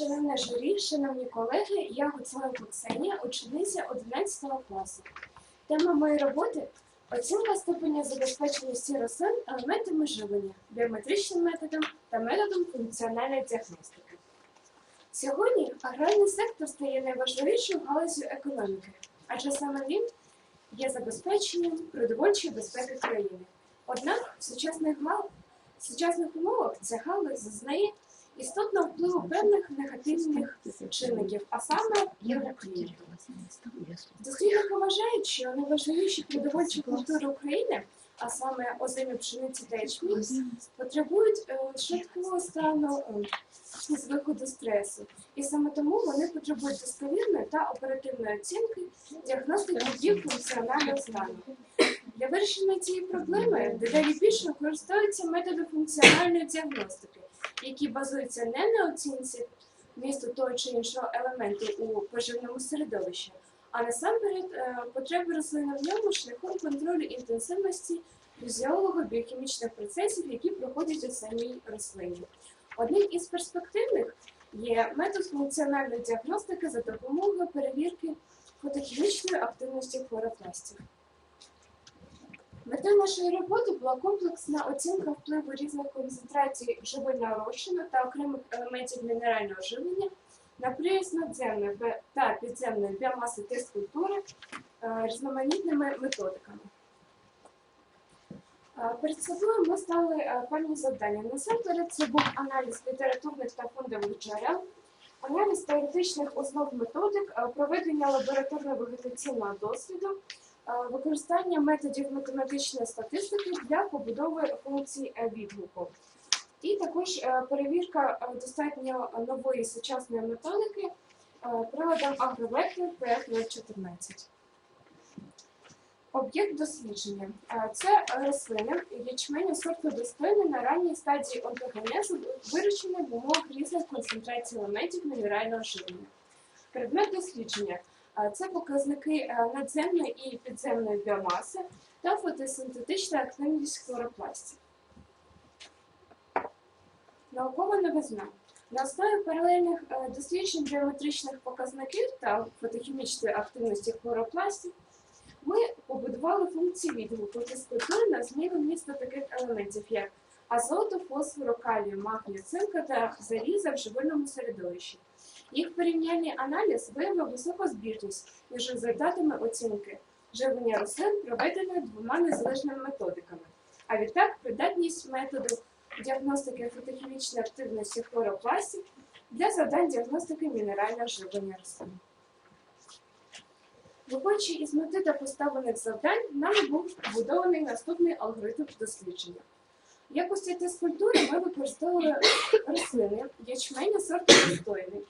Шановне журі, шановні колеги, я Гуцуленко Ксенія, учениця 11 класу. Тема моєї роботи оцінка ступеня забезпеченості рослин елементами живлення, біометричним методом та методом функціональної діагностики. Сьогодні аграрний сектор стає найважливішою галузю економіки, адже саме він є забезпеченням продовольчої безпеки країни. Однак в сучасних, гал... в сучасних умовах ця галузь зазнає істотного впливу певних негативних чинників, а саме євроклімату. Дослідники вважають, що найважливіші продовольчі культури України, а саме озимі пшениці та ячмінь, потребують е, швидкого стану е, з виходу стресу. І саме тому вони потребують достовірної та оперативної оцінки діагностики їх функціонального стану. Для вирішення цієї проблеми дедалі більше використовуються методи функціональної діагностики, які базуються не на оцінці місту того чи іншого елементу у поживному середовищі, а насамперед е, потреби рослини в ньому шляхом контролю інтенсивності фізіолого-біохімічних процесів, які проходять у самій рослині. Одним із перспективних є метод функціональної діагностики за допомогою перевірки фотохімічної активності хлоропластів. Метою нашої роботи була комплексна оцінка впливу різних концентрацій живильного розчину та окремих елементів мінерального живлення на приріст надземної та підземної біомаси та культури е, різноманітними методиками. Е, Перед собою ми стали е, певні завдання. Насамперед це був аналіз літературних та фондових джерел, аналіз теоретичних основ методик, проведення лабораторно-вегетаційного досліду, е, використання методів математичної статистики для побудови функцій е, відгуку. І також е, перевірка е, достатньо нової сучасної методики е, приладом агровектор PF014. Об'єкт дослідження Е, це рослини ячменю сорту достойний на ранній стадії онтогенезу, вирощені в умовах різних концентрацій елементів мінерального живлення. Предмет дослідження е, це показники е, надземної і підземної біомаси та фотосинтетична активність хлоропластів. Наукова новизна. На основі паралельних е, досліджень біометричних показників та фотохімічної активності хлоропластів ми побудували функції відгуку фізкультури на зміну міста таких елементів, як азоту, фосфору, калію, магнію, цинка та заліза в живильному середовищі. Їх порівняльний аналіз виявив високу збірність між результатами оцінки живлення рослин, проведеної двома незалежними методиками. А відтак придатність методу діагностики фотохімічної активності хлоропластів для завдань діагностики мінерального живлення рослин. Виходячи із мети та поставлених завдань, нами був побудований наступний алгоритм дослідження. В якості тест-культури ми використовували рослини ячменя сорту достойний.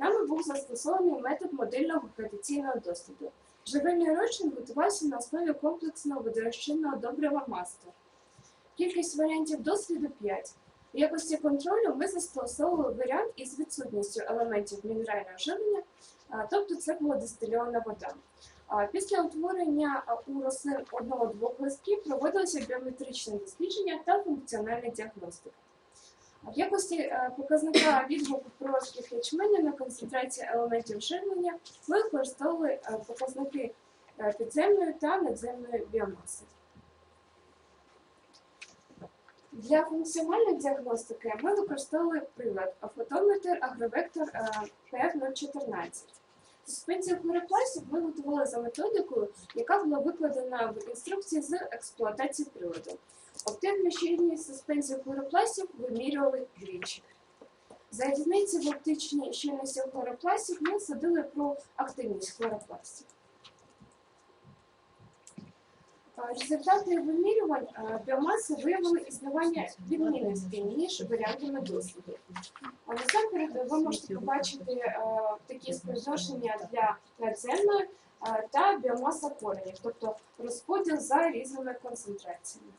Нами був застосований метод модельного гравітаційного досліду. Живильний розчин готувався на основі комплексного водорозчинного добрива мастер. Кількість варіантів досліду 5. В якості контролю ми застосовували варіант із відсутністю елементів мінерального живлення, тобто це була дистильована вода. Після утворення у рослин одного-двох листків проводилося біометричне дослідження та функціональна діагностика. В якості е, показника відгуку про ячменя на концентрацію елементів живлення ми використовували е, показники е, підземної та надземної біомаси. Для функціональної діагностики ми використовували прилад фотометр агровектор PF014. Суспензію хлоропластів ми готували за методикою, яка була викладена в інструкції з експлуатації приладу. Оптимну щільність суспензії хлоропластів вимірювали двічі. За різниці в оптичній щільності хлоропластів ми судили про активність хлоропластів. Результати вимірювань біомаси виявили існування відмінностей між варіантами досліду. Насамперед ви можете побачити такі співвідношення для надземної та біомаса коренів, тобто розподіл за різними концентраціями.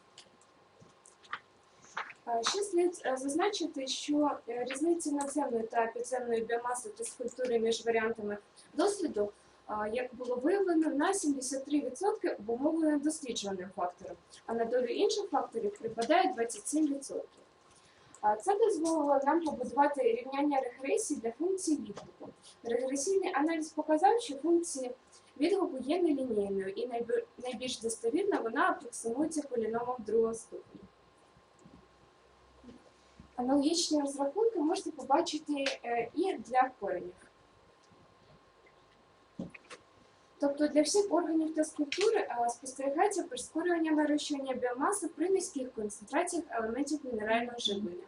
Е, Ще слід е, зазначити, що е, різниці надземної та підземної біомаси та скульптури між варіантами досліду, як було виявлено, на 73% обумовлено досліджуваним фактором, а на долю інших факторів припадає 27%. Це дозволило нам побудувати рівняння регресії для функцій відгуку. Регресійний аналіз показав, що функція відгуку є нелінійною і найбільш достовірно вона апроксимується поліномом другого ступеня. Аналогічні розрахунки можете побачити е, і для коренів. Тобто для всіх органів та скульптур е, спостерігається прискорювання нарощування біомаси при низьких концентраціях елементів мінерального живлення,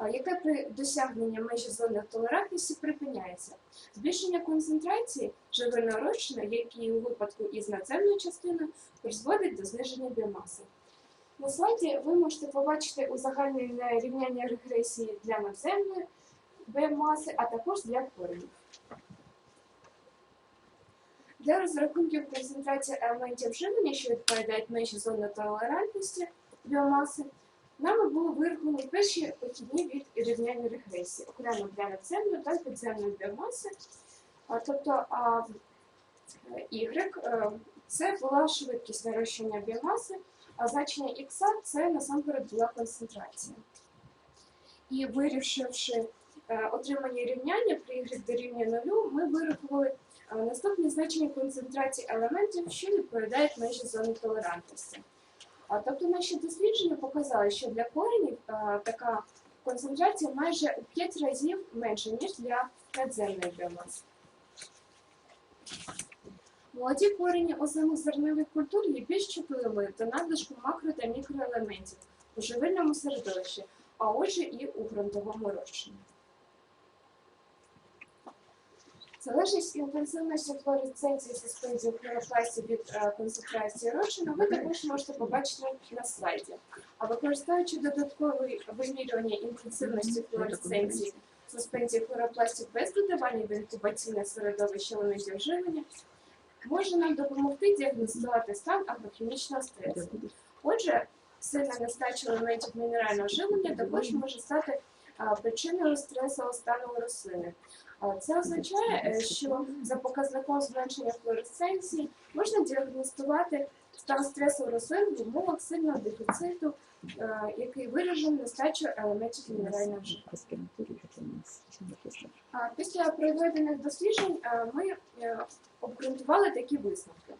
е, яке при досягненні межі зони толерантності припиняється. Збільшення концентрації живильного розчину, як і у випадку із надземною частиною, призводить до зниження біомаси. На слайді ви можете побачити узагальнене рівняння регресії для надземної біомаси, а також для коренів. Для розрахунків концентрації елементів живлення, що відповідають межі зони толерантності біомаси, нами було вираховані перші похідні від рівняння регресії, окремо для надземної та підземної біомаси. Тобто y е, це була швидкість нарощення біомаси, а значення х це насамперед була концентрація. І вирішивши е, отримання рівняння при y дорівнює нулю, ми вирахували е, наступні значення концентрації елементів, що відповідають межі зони толерантності. Тобто наші дослідження показали, що для коренів е, така концентрація майже у 5 разів менша, ніж для надземної біомаси. Молоді корені озимозернових культур є більш чутливими до надлишку макро та мікроелементів у живильному середовищі, а отже і у ґрунтовому розчині. Залежність інтенсивності флуоресценції суспензії хлоропластів від е, концентрації розчину ви також можете побачити на слайді. А використовуючи додаткове вимірювання інтенсивності флуоресценції суспензії хлоропластів без додавання в інкубаційне середовище елементів живлення, може нам допомогти діагностувати стан агрохімічного стресу. Отже, сильна нестача елементів мінерального живлення також може стати причиною стресового стану рослини. Це означає, е, що за показником зменшення флуоресценції можна діагностувати стан стресу рослин в умовах сильного дефіциту, е, який виражений нестачою елементів мінерального. А, Після проведених досліджень е, ми е, обґрунтували такі висновки.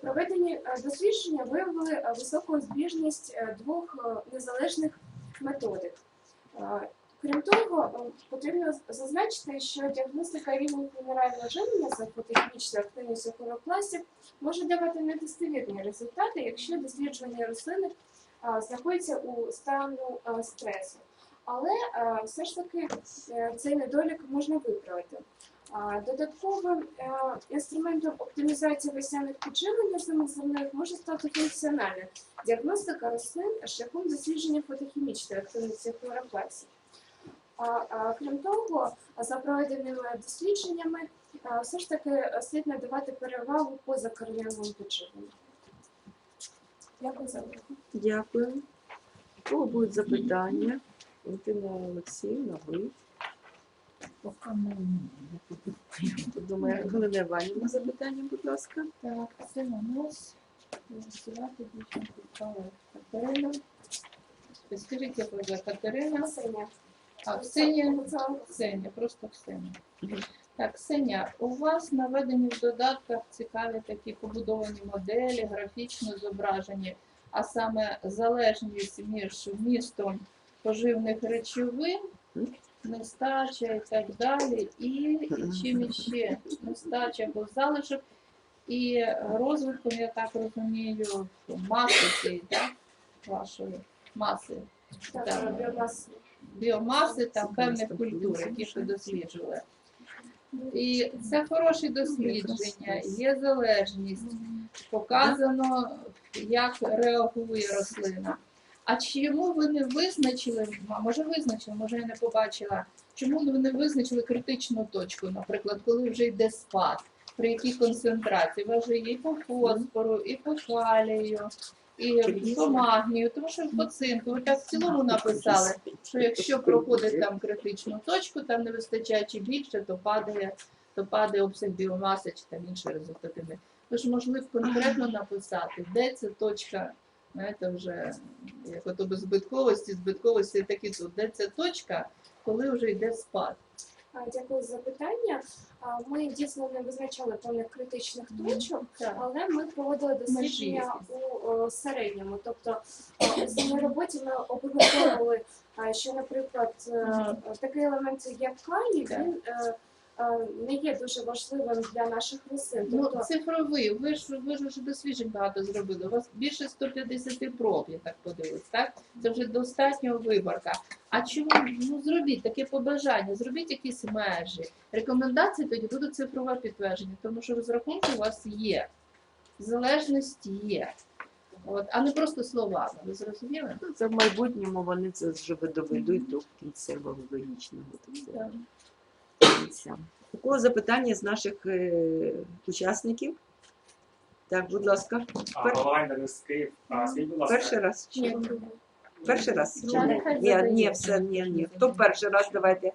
Проведені дослідження виявили високу збіжність двох незалежних методик. Крім того, потрібно зазначити, що діагностика рівнів мінерального живлення за фотохімічною активністю хлоропластів може давати недостовірні результати, якщо досліджування рослини а, знаходяться у стану стресу. Але все ж таки е, цей недолік можна виправити. Додатковим е, інструментом оптимізації весняних підживлень зернових може стати функціональна діагностика рослин шляхом дослідження фотохімічної активності хлоропластів. Крім того, за проведеними дослідженнями, е, все ж таки слід надавати перевагу позакореневому підживленню. Дякую за увагу. Дякую. У кого будуть запитання? Валентина Олексіївна, ви. Думаю, Галина Іванівна, запитання, будь ласка. Так, це у нас голосувати дівчинку Катерина. Скажіть, як ви Катерина? Ксенія. А, Ксенія. Ксенія, просто Ксенія. Так, Ксенія, у вас наведені в додатках цікаві такі побудовані моделі, графічно зображені, а саме залежність між вмістом поживних речовин, нестача і так далі, і чим іще нестача або залишок, і розвитком, я так розумію, маси цієї, так, вашої маси Так, Так. Біомаси там певних культур, які ви досліджували. І це хороші дослідження, є залежність, показано, як реагує рослина. А чому ви не визначили, може визначили, може я не побачила, чому ви не визначили критичну точку, наприклад, коли вже йде спад, при якій концентрації? У вас же є і по фосфору, і по калію, і по магнію, тому що по цинку, ви так в цілому написали, що якщо проходить там критичну точку, там не вистачає чи більше, то падає, то падає обсяг біомаси чи там інші результативні. Тож могли конкретно написати, де ця точка Знаєте, вже як ото без збитковості, збитковості такі тут. Де ця точка, коли вже йде спад? Дякую за питання. Ми дійсно не визначали певних критичних точок, але ми проводили дослідження у середньому. Тобто у своїй роботі ми обґрунтовували, що, наприклад, е, такий елемент, як калій, він е, не є дуже важливим для наших рослин. Ну, Тобто, цифровий, ви ж ви ж вже досліджень багато зробили. У вас більше 150 проб, я так подивилась, так? Це вже достатня виборка. А чому ну зробіть таке побажання, зробіть якісь межі. Рекомендації тоді будуть цифрове підтвердження, тому що розрахунки у вас є, залежність є. От, а не просто словами. Ви зрозуміли? Ну, Це в майбутньому вони це вже доведуть до кінцевого логічного Так. Кінця. У кого запитання з наших е, учасників? Так, будь ласка, А, Пер- голова Денис Київ. А, скажіть, будь ласка, перший раз. чи- Перший раз? Чи ні? Ні, ні, все, ні, ні. Хто перший раз, давайте.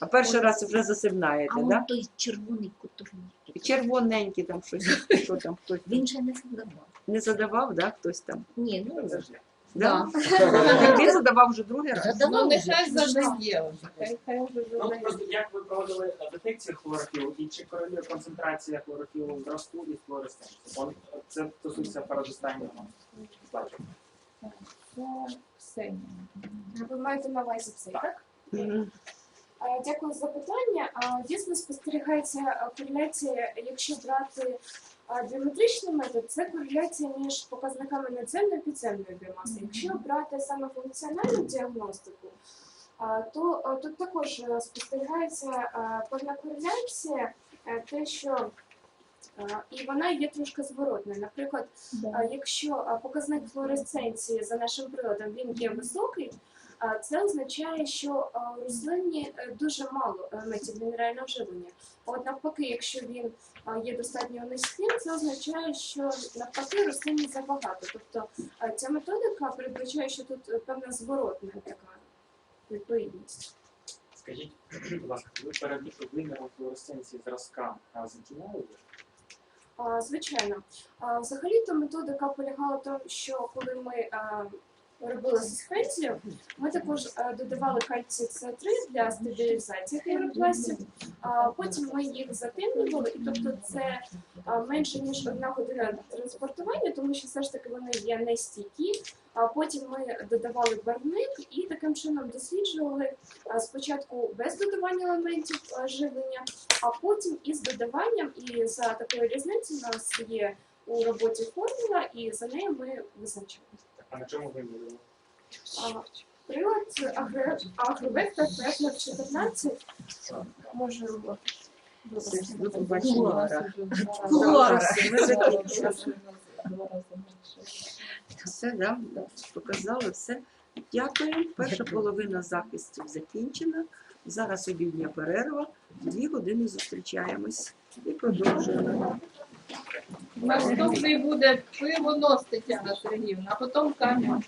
А перший раз вже засибнаєте, А так? он той червоний кутурний. Червоненький там щось, що там хтось Він же не задавав. не задавав, да? Хтось там. Ні, ну Да? Да. Так Він задавав вже другий раз. задавав. Ну нехай задає вже. Хай, хай вже ну задає. просто як ви проводили детекцію хлорофілу і чи корелює концентрація хлорофілу в зросту і флуоресценції? Он- Це стосується передостаннього слайду. Це Ксенія. Ви маєте на увазі це, так? Мгм. Е, Дякую за запитання. А, Дійсно спостерігається е, кореляція, якщо брати е, біометричний метод, це кореляція між показниками надземної і підземної біомаси. Якщо брати саме функціональну діагностику, то тут також е, спостерігається е, певна кореляція, е, те, що і вона є трошки зворотною. Наприклад, а Якщо показник флуоресценції за нашим приладом він є високий, а, це означає, що рослині е, дуже мало елементів мінерального живлення. От навпаки, якщо він є достатньо низьким, це означає, що навпаки рослині забагато. Тобто ця методика передбачає, що тут е, певна зворотна така відповідність. Скажіть, будь ласка, ви перед виміром флуоресценції зразка затіняли Звичайно. Взагалі-то методика полягала в тому, що коли ми робили суспензію, ми також додавали кальцій С3 для стабілізації хлоропластів, потім ми їх затемнювали, і тобто це менше ніж одна година транспортування, тому що все ж таки вони є нестійкі. Потім ми додавали барвник і таким чином досліджували спочатку без додавання елементів живлення, а потім із додаванням, і за такою різницею у нас є у роботі формула, і за нею ми визначаємо. А на чому вимірювали? А, Прилад Агровектор Фетлер 14 може менше. Все, да? показали все. Дякую. Перша половина захистів закінчена. Зараз обідня перерва. Дві години зустрічаємось і продовжуємо. Наступний буде пивонос Тетяна Сергіївна, а потім камінь.